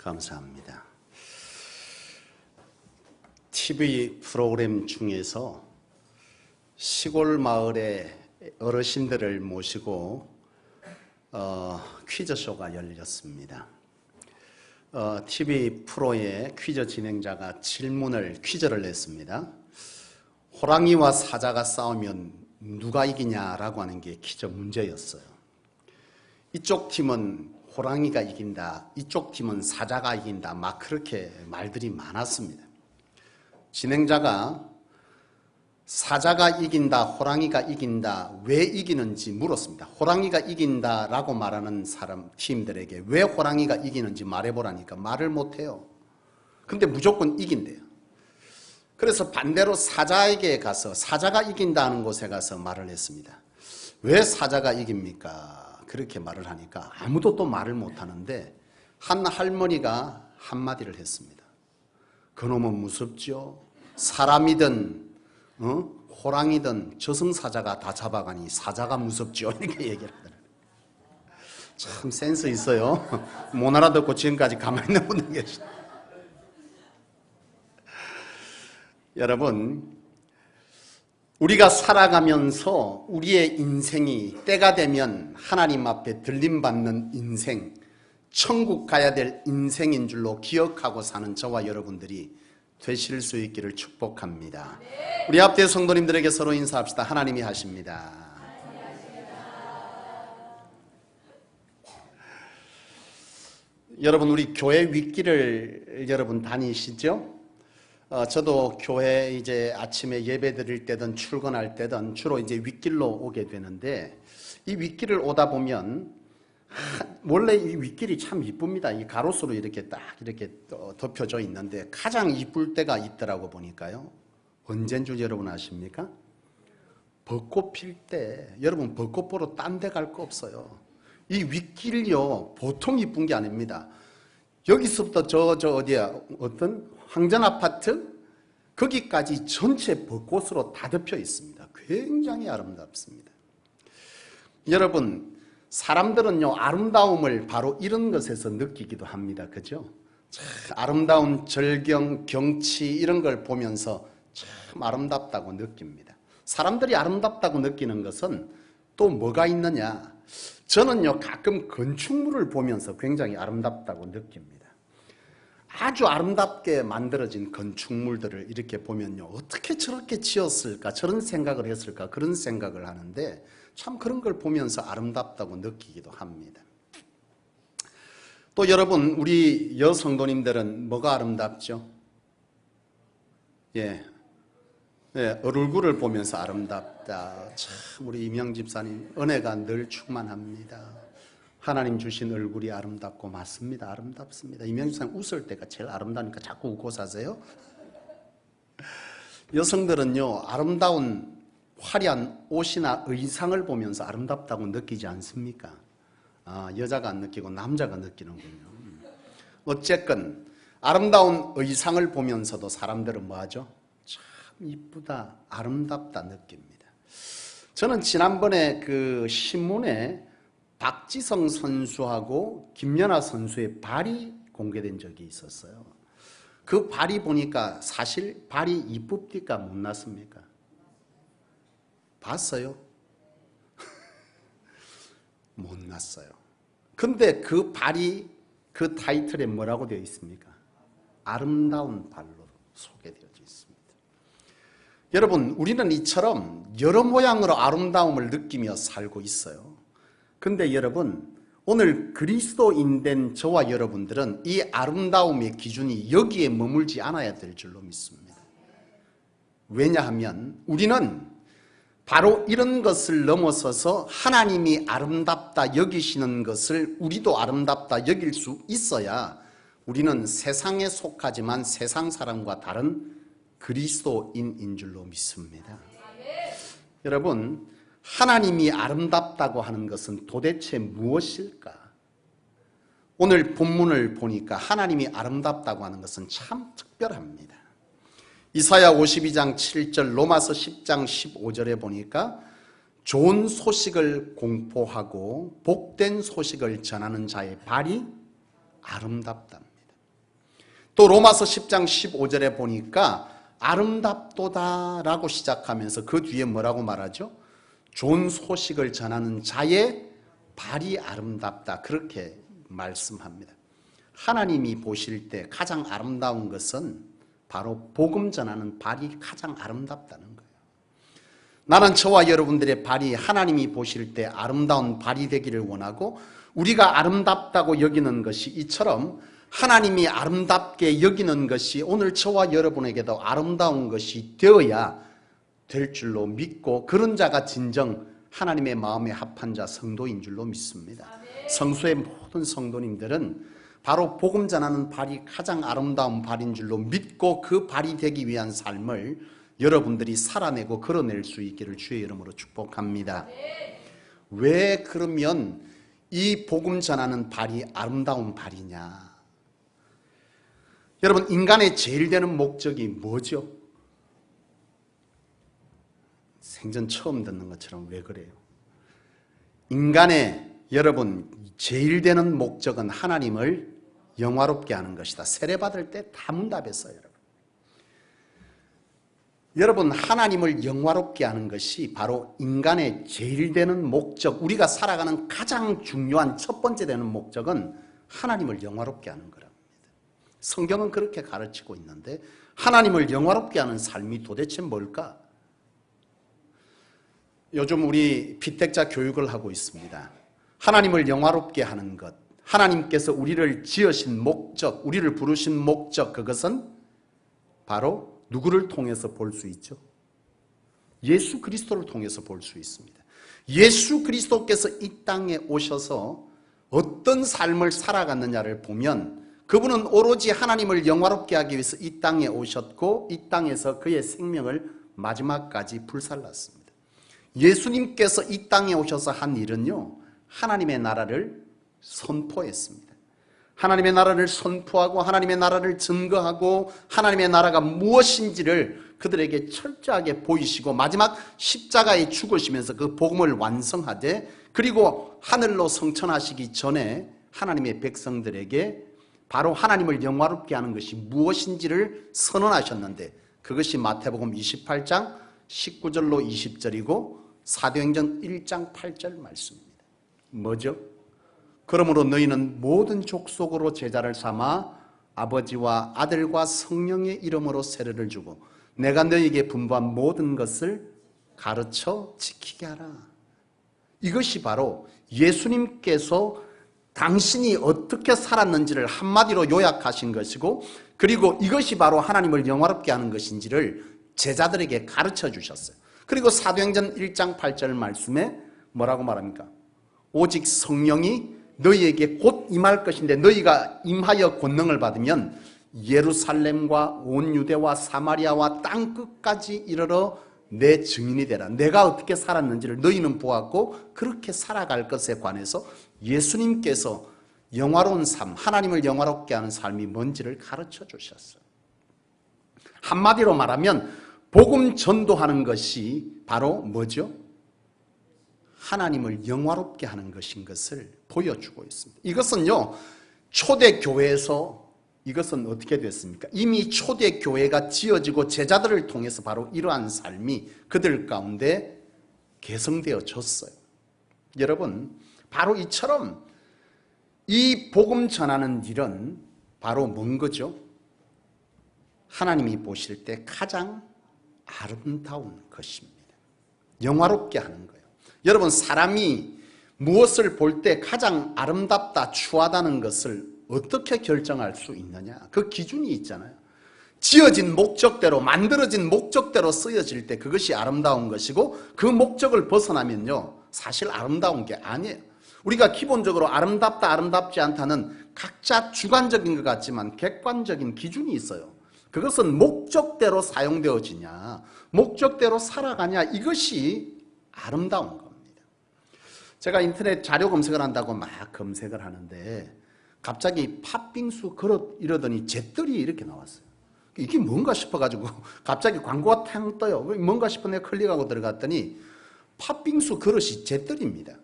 감사합니다. TV 프로그램 중에서 시골 마을의 어르신들을 모시고 어, 퀴즈쇼가 열렸습니다. 어, TV 프로의 퀴즈 진행자가 질문을 퀴즈를 냈습니다. 호랑이와 사자가 싸우면 누가 이기냐라고 하는 게 퀴즈 문제였어요. 이쪽 팀은 호랑이가 이긴다, 이쪽 팀은 사자가 이긴다, 막 그렇게 말들이 많았습니다. 진행자가 사자가 이긴다, 호랑이가 이긴다, 왜 이기는지 물었습니다. 호랑이가 이긴다 라고 말하는 사람, 팀들에게 왜 호랑이가 이기는지 말해보라니까 말을 못해요. 근데 무조건 이긴대요. 그래서 반대로 사자에게 가서 사자가 이긴다는 곳에 가서 말을 했습니다. 왜 사자가 이깁니까? 그렇게 말을 하니까 아무도 또 말을 못하는데 한 할머니가 한마디를 했습니다. 그놈은 무섭죠? 사람이든 어? 호랑이든 저승사자가 다 잡아가니 사자가 무섭죠? 이렇게 얘기를 하더라고요. 참 센스 있어요. 못 알아듣고 지금까지 가만히 있는 분들 계시다. 여러분, 우리가 살아가면서 우리의 인생이 때가 되면 하나님 앞에 들림받는 인생, 천국 가야 될 인생인 줄로 기억하고 사는 저와 여러분들이 되실 수 있기를 축복합니다. 우리 앞에 성도님들에게 서로 인사합시다. 하나님이 하십니다. 여러분 우리 교회 윗길을 여러분 다니시죠? 어, 저도 교회 이제 아침에 예배 드릴 때든 출근할 때든 주로 이제 윗길로 오게 되는데 이 윗길을 오다 보면 원래 이 윗길이 참 이쁩니다. 이 가로수로 이렇게 딱 이렇게 덮여져 있는데 가장 이쁠 때가 있더라고 보니까요. 언제인 줄 여러분 아십니까? 벚꽃 필 때 여러분 벚꽃 보러 딴 데 갈 거 없어요. 이 윗길이요 보통 이쁜 게 아닙니다. 여기서부터 저 저 어디야 어떤 황전 아파트 거기까지 전체 벚꽃으로 다 덮여 있습니다. 굉장히 아름답습니다. 여러분 사람들은요 아름다움을 바로 이런 것에서 느끼기도 합니다. 그죠? 참 아름다운 절경, 경치 이런 걸 보면서 참 아름답다고 느낍니다. 사람들이 아름답다고 느끼는 것은 또 뭐가 있느냐? 저는요 가끔 건축물을 보면서 굉장히 아름답다고 느낍니다. 아주 아름답게 만들어진 건축물들을 이렇게 보면요 어떻게 저렇게 지었을까 저런 생각을 했을까 그런 생각을 하는데 참 그런 걸 보면서 아름답다고 느끼기도 합니다. 또 여러분 우리 여성도님들은 뭐가 아름답죠? 예, 예, 얼굴을 보면서 아름답다. 참 우리 이명 집사님 은혜가 늘 충만합니다. 하나님 주신 얼굴이 아름답고 맞습니다. 아름답습니다. 이명 집사님 웃을 때가 제일 아름다우니까 자꾸 웃고 사세요. 여성들은요 아름다운 화려한 옷이나 의상을 보면서 아름답다고 느끼지 않습니까? 아, 여자가 안 느끼고 남자가 느끼는군요. 어쨌건 아름다운 의상을 보면서도 사람들은 뭐하죠? 참 이쁘다, 아름답다 느낍니다. 저는 지난번에 그 신문에 박지성 선수하고 김연아 선수의 발이 공개된 적이 있었어요. 그 발이 보니까 사실 발이 이쁩니까? 못 났습니까? 봤어요? 못 났어요. 근데 그 발이 그 타이틀에 뭐라고 되어 있습니까? 아름다운 발로 소개되어져 있습니다. 여러분, 우리는 이처럼 여러 모양으로 아름다움을 느끼며 살고 있어요. 근데 여러분, 오늘 그리스도인 된 저와 여러분들은 이 아름다움의 기준이 여기에 머물지 않아야 될 줄로 믿습니다. 왜냐하면 우리는 바로 이런 것을 넘어서서 하나님이 아름답다 여기시는 것을 우리도 아름답다 여길 수 있어야 우리는 세상에 속하지만 세상 사람과 다른 그리스도인인 줄로 믿습니다. 여러분, 하나님이 아름답다고 하는 것은 도대체 무엇일까? 오늘 본문을 보니까 하나님이 아름답다고 하는 것은 참 특별합니다. 이사야 52장 7절, 로마서 10장 15절에 보니까 좋은 소식을 공포하고 복된 소식을 전하는 자의 발이 아름답답니다. 또 로마서 10장 15절에 보니까 아름답도다라고 시작하면서 그 뒤에 뭐라고 말하죠? 좋은 소식을 전하는 자의 발이 아름답다. 그렇게 말씀합니다. 하나님이 보실 때 가장 아름다운 것은 바로 복음 전하는 발이 가장 아름답다는 거예요. 나는 저와 여러분들의 발이 하나님이 보실 때 아름다운 발이 되기를 원하고 우리가 아름답다고 여기는 것이 이처럼 하나님이 아름답게 여기는 것이 오늘 저와 여러분에게도 아름다운 것이 되어야 될 줄로 믿고 그런 자가 진정 하나님의 마음에 합한 자 성도인 줄로 믿습니다. 성소의 모든 성도님들은 바로 복음 전하는 발이 가장 아름다운 발인 줄로 믿고 그 발이 되기 위한 삶을 여러분들이 살아내고 걸어낼 수 있기를 주의 이름으로 축복합니다. 왜 그러면 이 복음 전하는 발이 아름다운 발이냐? 여러분 인간의 제일 되는 목적이 뭐죠? 생전 처음 듣는 것처럼 왜 그래요? 인간의 여러분 제일 되는 목적은 하나님을 영화롭게 하는 것이다. 세례 받을 때 다 문답했어요, 여러분. 여러분 하나님을 영화롭게 하는 것이 바로 인간의 제일 되는 목적, 우리가 살아가는 가장 중요한 첫 번째 되는 목적은 하나님을 영화롭게 하는 거랍니다. 성경은 그렇게 가르치고 있는데 하나님을 영화롭게 하는 삶이 도대체 뭘까? 요즘 우리 피택자 교육을 하고 있습니다. 하나님을 영화롭게 하는 것, 하나님께서 우리를 지으신 목적, 우리를 부르신 목적, 그것은 바로 누구를 통해서 볼 수 있죠? 예수 그리스도를 통해서 볼 수 있습니다. 예수 그리스도께서 이 땅에 오셔서 어떤 삶을 살아갔느냐를 보면 그분은 오로지 하나님을 영화롭게 하기 위해서 이 땅에 오셨고 이 땅에서 그의 생명을 마지막까지 불살랐습니다. 예수님께서 이 땅에 오셔서 한 일은요, 하나님의 나라를 선포했습니다. 하나님의 나라를 선포하고 하나님의 나라를 증거하고 하나님의 나라가 무엇인지를 그들에게 철저하게 보이시고 마지막 십자가에 죽으시면서 그 복음을 완성하되 그리고 하늘로 성천하시기 전에 하나님의 백성들에게 바로 하나님을 영화롭게 하는 것이 무엇인지를 선언하셨는데 그것이 마태복음 28장 19절로 20절이고 사도행전 1장 8절 말씀입니다. 뭐죠? 그러므로 너희는 모든 족속으로 제자를 삼아 아버지와 아들과 성령의 이름으로 세례를 주고 내가 너희에게 분부한 모든 것을 가르쳐 지키게 하라. 이것이 바로 예수님께서 당신이 어떻게 살았는지를 한마디로 요약하신 것이고 그리고 이것이 바로 하나님을 영화롭게 하는 것인지를 제자들에게 가르쳐 주셨어요. 그리고 사도행전 1장 8절 말씀에 뭐라고 말합니까? 오직 성령이 너희에게 곧 임할 것인데 너희가 임하여 권능을 받으면 예루살렘과 온 유대와 사마리아와 땅 끝까지 이르러 내 증인이 되라. 내가 어떻게 살았는지를 너희는 보았고 그렇게 살아갈 것에 관해서 예수님께서 영화로운 삶, 하나님을 영화롭게 하는 삶이 뭔지를 가르쳐 주셨어요. 한마디로 말하면 복음 전도하는 것이 바로 뭐죠? 하나님을 영화롭게 하는 것인 것을 보여주고 있습니다. 이것은요, 초대교회에서 이것은 어떻게 됐습니까? 이미 초대교회가 지어지고 제자들을 통해서 바로 이러한 삶이 그들 가운데 개성되어졌어요. 여러분, 바로 이처럼 이 복음 전하는 일은 바로 뭔 거죠? 하나님이 보실 때 가장 아름다운 것입니다. 영화롭게 하는 거예요. 여러분, 사람이 무엇을 볼 때 가장 아름답다, 추하다는 것을 어떻게 결정할 수 있느냐? 그 기준이 있잖아요. 지어진 목적대로, 만들어진 목적대로 쓰여질 때 그것이 아름다운 것이고 그 목적을 벗어나면요. 사실 아름다운 게 아니에요. 우리가 기본적으로 아름답다, 아름답지 않다는 각자 주관적인 것 같지만 객관적인 기준이 있어요. 그것은 목적대로 사용되어지냐, 목적대로 살아가냐, 이것이 아름다운 겁니다. 제가 인터넷 자료 검색을 한다고 막 검색을 하는데 갑자기 팥빙수 그릇 이러더니 잿들이 이렇게 나왔어요. 이게 뭔가 싶어가지고 갑자기 광고가 탕 떠요. 뭔가 내가 클릭하고 들어갔더니 팥빙수 그릇이 잿들입니다.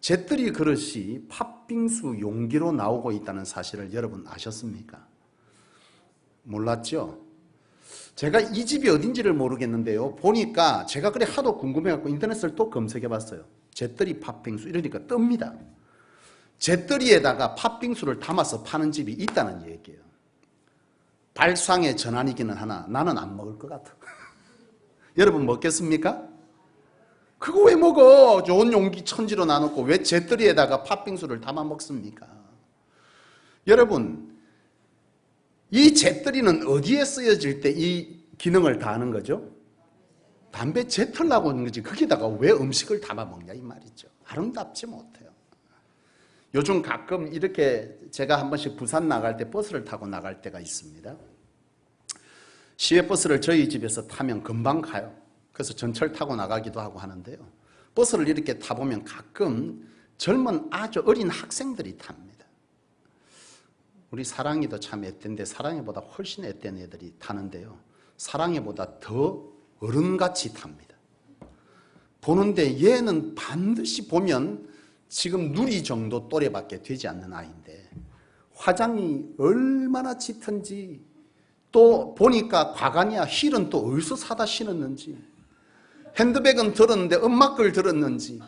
잿들이 그릇이 팥빙수 용기로 나오고 있다는 사실을 여러분 아셨습니까? 몰랐죠? 제가 이 집이 어딘지를 모르겠는데요. 보니까 제가 그래 하도 궁금해갖고 인터넷을 또 검색해봤어요. 제떨이 팥빙수 이러니까 뜹니다. 제떨이에다가 팥빙수를 담아서 파는 집이 있다는 얘기예요. 발상의 전환이기는 하나 나는 안 먹을 것 같아. 여러분 먹겠습니까? 그거 왜 먹어? 좋은 용기 천지로 나눴고 왜 제떨이에다가 팥빙수를 담아 먹습니까? 여러분 이 재떨이는 어디에 쓰여질 때 이 기능을 다 하는 거죠? 담배 재털라고 하는 거지 거기다가 왜 음식을 담아 먹냐 이 말이죠. 아름답지 못해요. 요즘 가끔 이렇게 제가 한 번씩 부산 나갈 때 버스를 타고 나갈 때가 있습니다. 시외버스를 저희 집에서 타면 금방 가요. 그래서 전철 타고 나가기도 하고 하는데요. 버스를 이렇게 타보면 가끔 젊은 아주 어린 학생들이 탑니다. 우리 사랑이도 참 앳된데 사랑이보다 훨씬 앳된 애들이 타는데요. 사랑이보다 더 어른같이 탑니다. 보는데 얘는 반드시 보면 지금 누리 정도 또래밖에 되지 않는 아이인데 화장이 얼마나 짙은지 또 보니까 과관이야 힐은 또 어디서 사다 신었는지 핸드백은 들었는데 엄마 걸 들었는지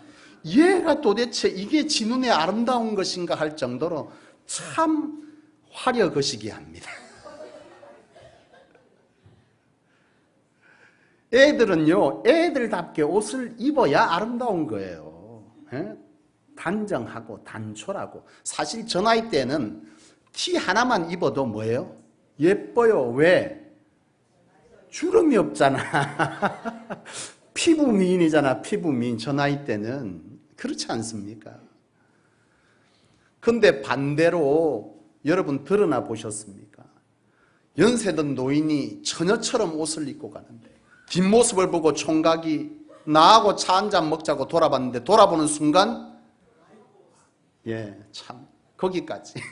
얘가 도대체 이게 지 눈에 아름다운 것인가 할 정도로 참 화려 거시기 합니다. 애들은요, 애들답게 옷을 입어야 아름다운 거예요. 예? 단정하고 단촐하고. 사실 저 나이 때는 티 하나만 입어도 뭐예요? 예뻐요. 왜? 주름이 없잖아. 피부 미인이잖아. 피부 미인. 저 나이 때는. 그렇지 않습니까? 근데 반대로 여러분 드러나 보셨습니까? 연세든 노인이 처녀처럼 옷을 입고 가는데 뒷모습을 보고 총각이 나하고 차 한 잔 먹자고 돌아봤는데 돌아보는 순간 예, 참 거기까지.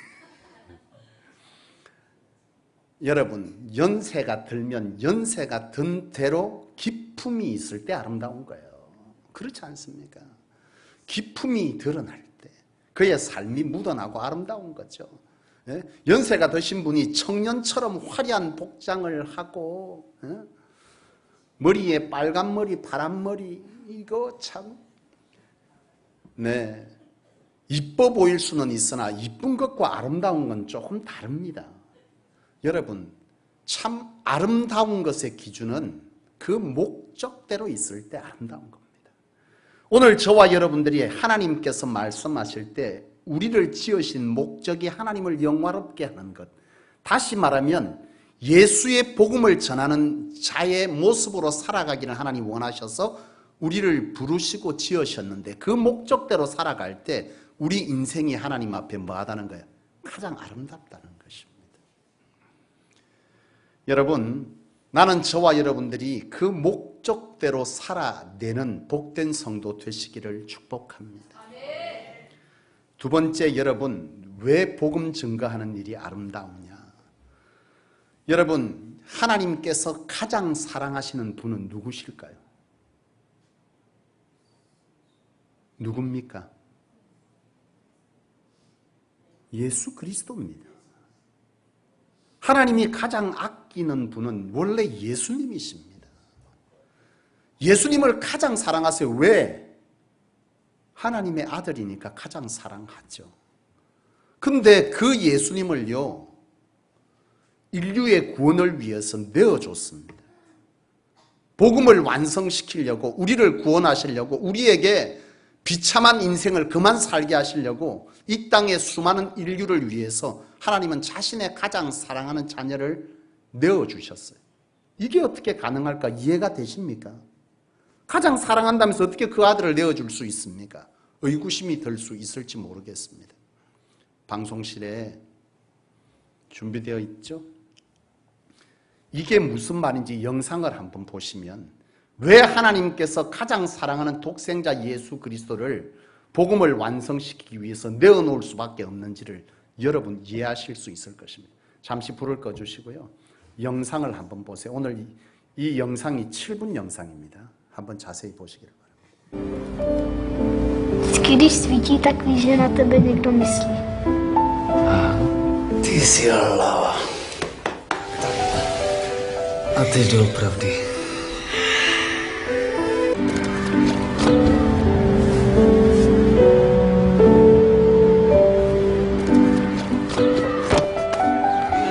여러분, 연세가 들면 연세가 든 대로 기품이 있을 때 아름다운 거예요. 그렇지 않습니까? 기품이 드러날 때 그의 삶이 묻어나고 아름다운 거죠. 예? 연세가 드신 분이 청년처럼 화려한 복장을 하고 예? 머리에 빨간 머리, 파란 머리 이거 참 네. 이뻐 보일 수는 있으나 이쁜 것과 아름다운 건 조금 다릅니다. 여러분, 참 아름다운 것의 기준은 그 목적대로 있을 때 아름다운 겁니다. 오늘 저와 여러분들이 하나님께서 말씀하실 때 우리를 지으신 목적이 하나님을 영화롭게 하는 것. 다시 말하면 예수의 복음을 전하는 자의 모습으로 살아가기를 하나님 원하셔서 우리를 부르시고 지으셨는데 그 목적대로 살아갈 때 우리 인생이 하나님 앞에 뭐하다는 거예요? 가장 아름답다는 것입니다. 여러분, 나는 저와 여러분들이 그 목적대로 살아내는 복된 성도 되시기를 축복합니다. 두 번째 여러분, 왜 복음 증거하는 일이 아름다우냐? 여러분, 하나님께서 가장 사랑하시는 분은 누구실까요? 누굽니까? 예수 그리스도입니다. 하나님이 가장 아끼는 분은 원래 예수님이십니다. 예수님을 가장 사랑하세요. 왜? 하나님의 아들이니까 가장 사랑하죠. 근데 그 예수님을요, 인류의 구원을 위해서 내어줬습니다. 복음을 완성시키려고, 우리를 구원하시려고, 우리에게 비참한 인생을 그만 살게 하시려고 이 땅의 수많은 인류를 위해서 하나님은 자신의 가장 사랑하는 자녀를 내어주셨어요. 이게 어떻게 가능할까 이해가 되십니까? 가장 사랑한다면서 어떻게 그 아들을 내어줄 수 있습니까? 의구심이 들 수 있을지 모르겠습니다. 방송실에 준비되어 있죠? 이게 무슨 말인지 영상을 한번 보시면 왜 하나님께서 가장 사랑하는 독생자 예수 그리스도를 복음을 완성시키기 위해서 내어놓을 수밖에 없는지를 여러분 이해하실 수 있을 것입니다. 잠시 불을 꺼주시고요. 영상을 한번 보세요. 오늘 이, 이 영상이 7분 영상입니다. 한번 자세히 보시기를 바랍니다. Když svítí, tak víš, že na tebe někdo myslí. Ty jsi lava. A teď doopravdy.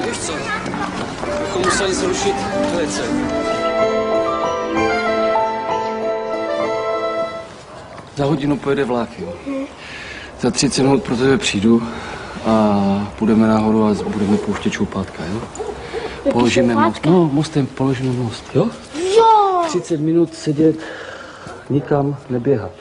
Víš co? Bychom museli zrušit velice. Za hodinu pojede vlak, jo. Za 30 minut pro tebe přijdu a půjdeme nahoru a budeme pouštět čoupátka, jo? Položíme most. No, mostem položíme most, jo? Jo! 30 minut sedět, nikam neběhat.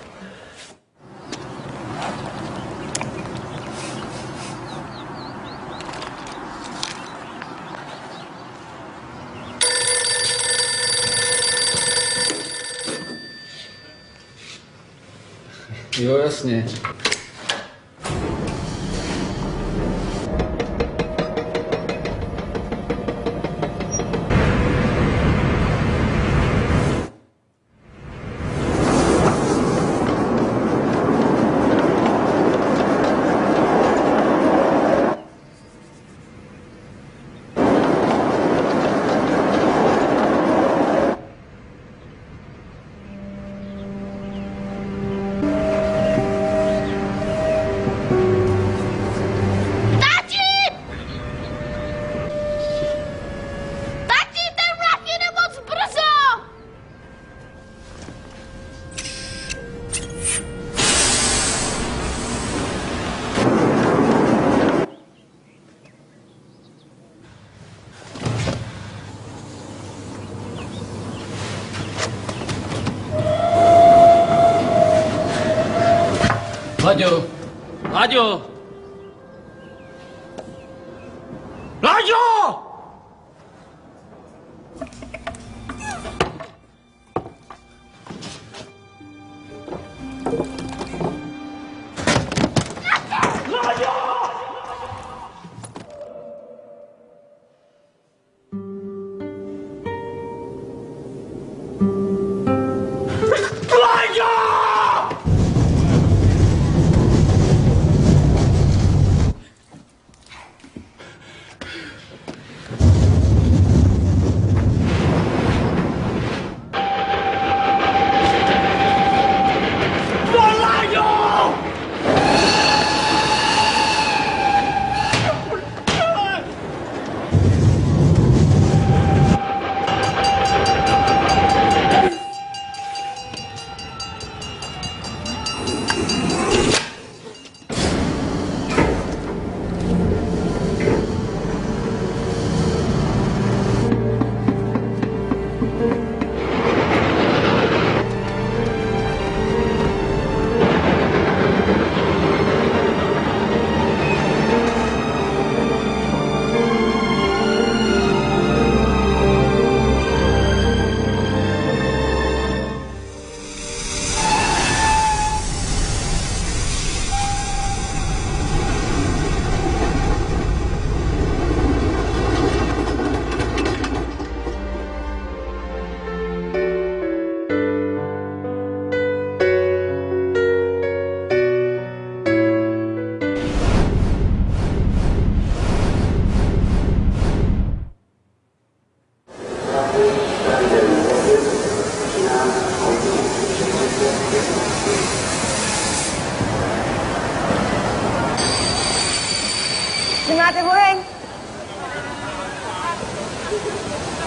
違いますね。caballo.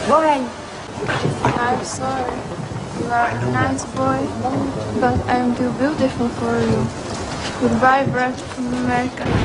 Oheň. I'm sorry. You are a nice boy, but I'm too beautiful for you. Goodbye, Brad from America.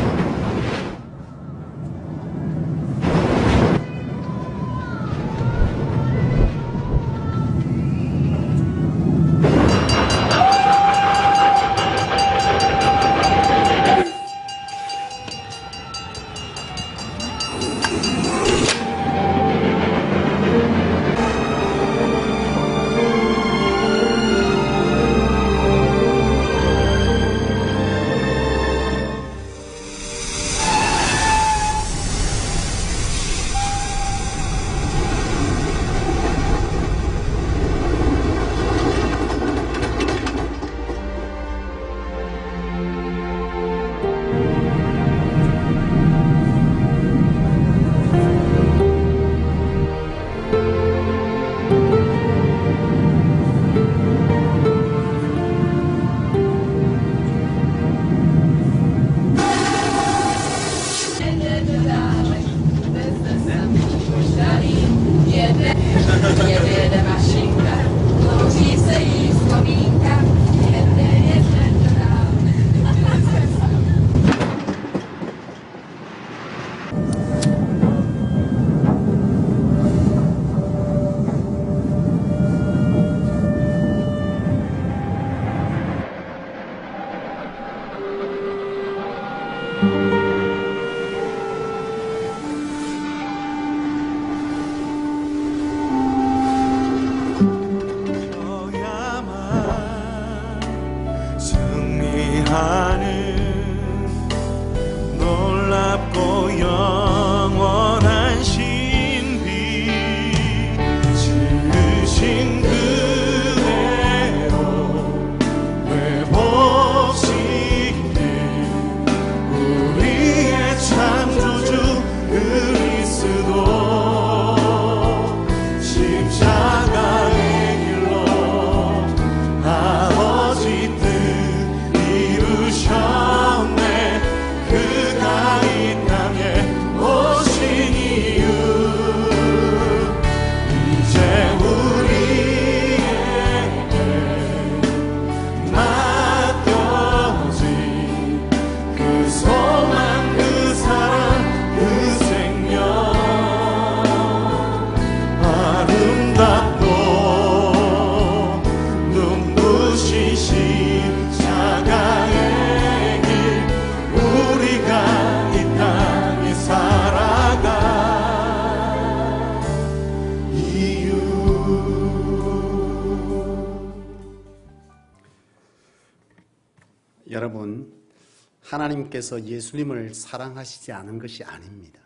하나님께서 예수님을 사랑하시지 않은 것이 아닙니다.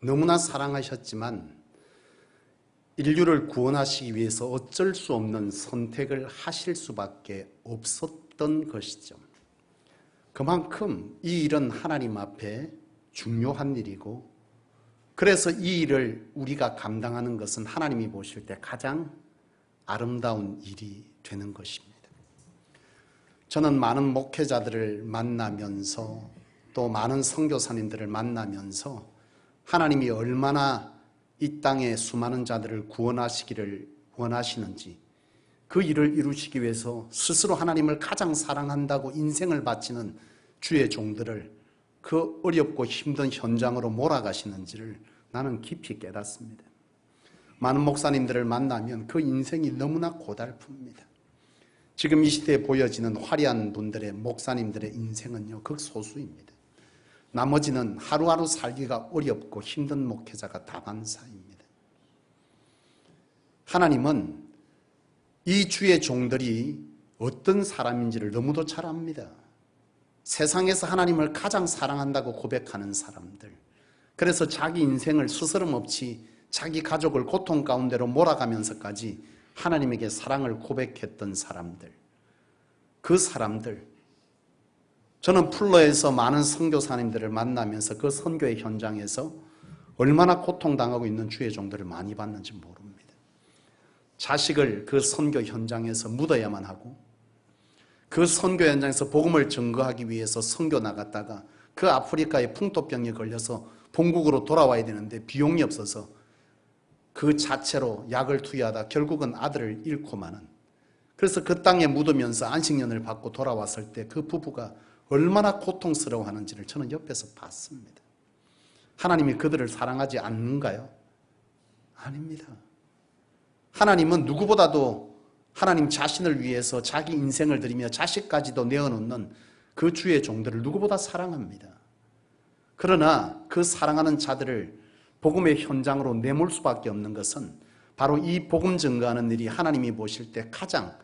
너무나 사랑하셨지만 인류를 구원하시기 위해서 어쩔 수 없는 선택을 하실 수밖에 없었던 것이죠. 그만큼 이 일은 하나님 앞에 중요한 일이고 그래서 이 일을 우리가 감당하는 것은 하나님이 보실 때 가장 아름다운 일이 되는 것입니다. 저는 많은 목회자들을 만나면서 또 많은 선교사님들을 만나면서 하나님이 얼마나 이 땅의 수많은 자들을 구원하시기를 원하시는지 그 일을 이루시기 위해서 스스로 하나님을 가장 사랑한다고 인생을 바치는 주의 종들을 그 어렵고 힘든 현장으로 몰아가시는지를 나는 깊이 깨닫습니다. 많은 목사님들을 만나면 그 인생이 너무나 고달픕니다. 지금 이 시대에 보여지는 화려한 분들의 목사님들의 인생은요 극소수입니다. 나머지는 하루하루 살기가 어렵고 힘든 목회자가 다반사입니다. 하나님은 이 주의 종들이 어떤 사람인지를 너무도 잘 압니다. 세상에서 하나님을 가장 사랑한다고 고백하는 사람들. 그래서 자기 인생을 스스럼 없이 자기 가족을 고통 가운데로 몰아가면서까지 하나님에게 사랑을 고백했던 사람들. 그 사람들. 저는 플러에서 많은 선교사님들을 만나면서 그 선교의 현장에서 얼마나 고통당하고 있는 주의 종들을 많이 봤는지 모릅니다. 자식을 그 선교 현장에서 묻어야만 하고 그 선교 현장에서 복음을 증거하기 위해서 선교 나갔다가 그 아프리카에 풍토병에 걸려서 본국으로 돌아와야 되는데 비용이 없어서 그 자체로 약을 투여하다 결국은 아들을 잃고 마는 그래서 그 땅에 묻으면서 안식년을 받고 돌아왔을 때 그 부부가 얼마나 고통스러워하는지를 저는 옆에서 봤습니다. 하나님이 그들을 사랑하지 않는가요? 아닙니다. 하나님은 누구보다도 하나님 자신을 위해서 자기 인생을 드리며 자식까지도 내어놓는 그 주의 종들을 누구보다 사랑합니다. 그러나 그 사랑하는 자들을 복음의 현장으로 내몰 수밖에 없는 것은 바로 이 복음 증거하는 일이 하나님이 보실 때 가장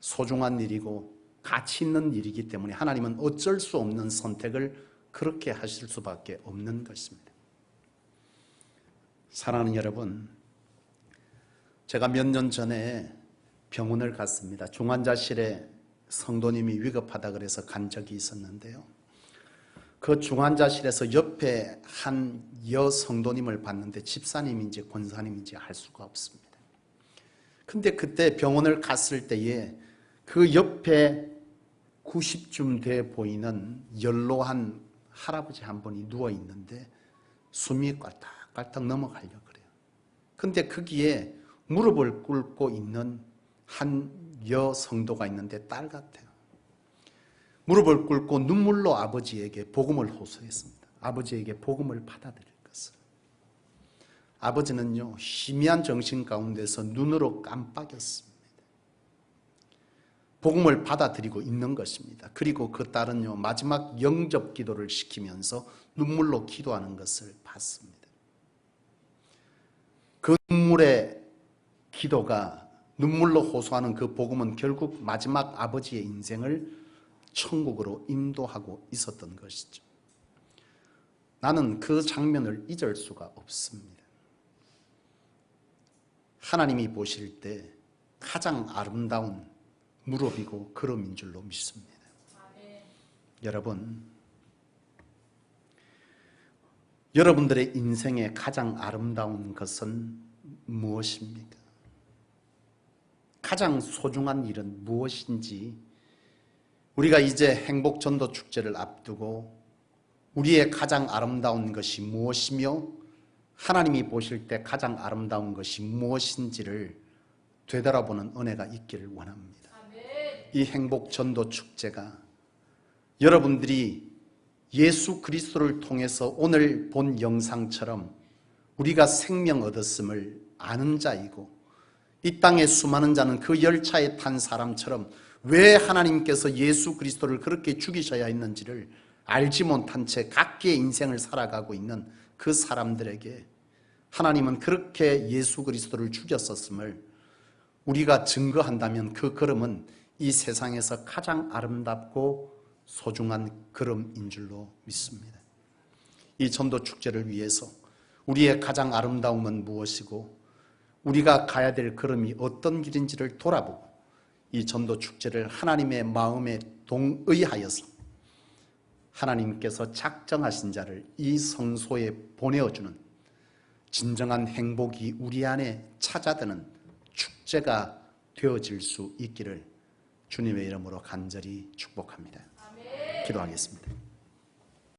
소중한 일이고 가치 있는 일이기 때문에 하나님은 어쩔 수 없는 선택을 그렇게 하실 수밖에 없는 것입니다. 사랑하는 여러분, 제가 몇 년 전에 병원을 갔습니다. 중환자실에 성도님이 위급하다 그래서 간 적이 있었는데요. 그 중환자실에서 옆에 한 여성도님을 봤는데 집사님인지 권사님인지 알 수가 없습니다. 근데 그때 병원을 갔을 때에 그 옆에 90쯤 돼 보이는 연로한 할아버지 한 분이 누워 있는데 숨이 깔딱깔딱 넘어가려 그래요. 근데 거기에 무릎을 꿇고 있는 한 여성도가 있는데 딸 같아요. 무릎을 꿇고 눈물로 아버지에게 복음을 호소했습니다. 아버지에게 복음을 받아들일 것을. 아버지는요, 희미한 정신 가운데서 눈으로 깜빡였습니다. 복음을 받아들이고 있는 것입니다. 그리고 그 딸은요 마지막 영접 기도를 시키면서 눈물로 기도하는 것을 봤습니다. 그 눈물의 기도가 눈물로 호소하는 그 복음은 결국 마지막 아버지의 인생을 천국으로 인도하고 있었던 것이죠. 나는 그 장면을 잊을 수가 없습니다. 하나님이 보실 때 가장 아름다운 무릎이고 걸음인 줄로 믿습니다. 여러분, 여러분들의 인생의 가장 아름다운 것은 무엇입니까? 가장 소중한 일은 무엇인지 우리가 이제 행복 전도 축제를 앞두고 우리의 가장 아름다운 것이 무엇이며 하나님이 보실 때 가장 아름다운 것이 무엇인지를 되돌아보는 은혜가 있기를 원합니다. 이 행복 전도 축제가 여러분들이 예수 그리스도를 통해서 오늘 본 영상처럼 우리가 생명 얻었음을 아는 자이고 이 땅에 수많은 자는 그 열차에 탄 사람처럼 왜 하나님께서 예수 그리스도를 그렇게 죽이셔야 했는지를 알지 못한 채 각기의 인생을 살아가고 있는 그 사람들에게 하나님은 그렇게 예수 그리스도를 죽였었음을 우리가 증거한다면 그 걸음은 이 세상에서 가장 아름답고 소중한 걸음인 줄로 믿습니다. 이 전도 축제를 위해서 우리의 가장 아름다움은 무엇이고 우리가 가야 될 걸음이 어떤 길인지를 돌아보고 이 전도 축제를 하나님의 마음에 동의하여서 하나님께서 작정하신 자를 이 성소에 보내어주는 진정한 행복이 우리 안에 찾아드는 축제가 되어질 수 있기를 주님의 이름으로 간절히 축복합니다. 기도하겠습니다.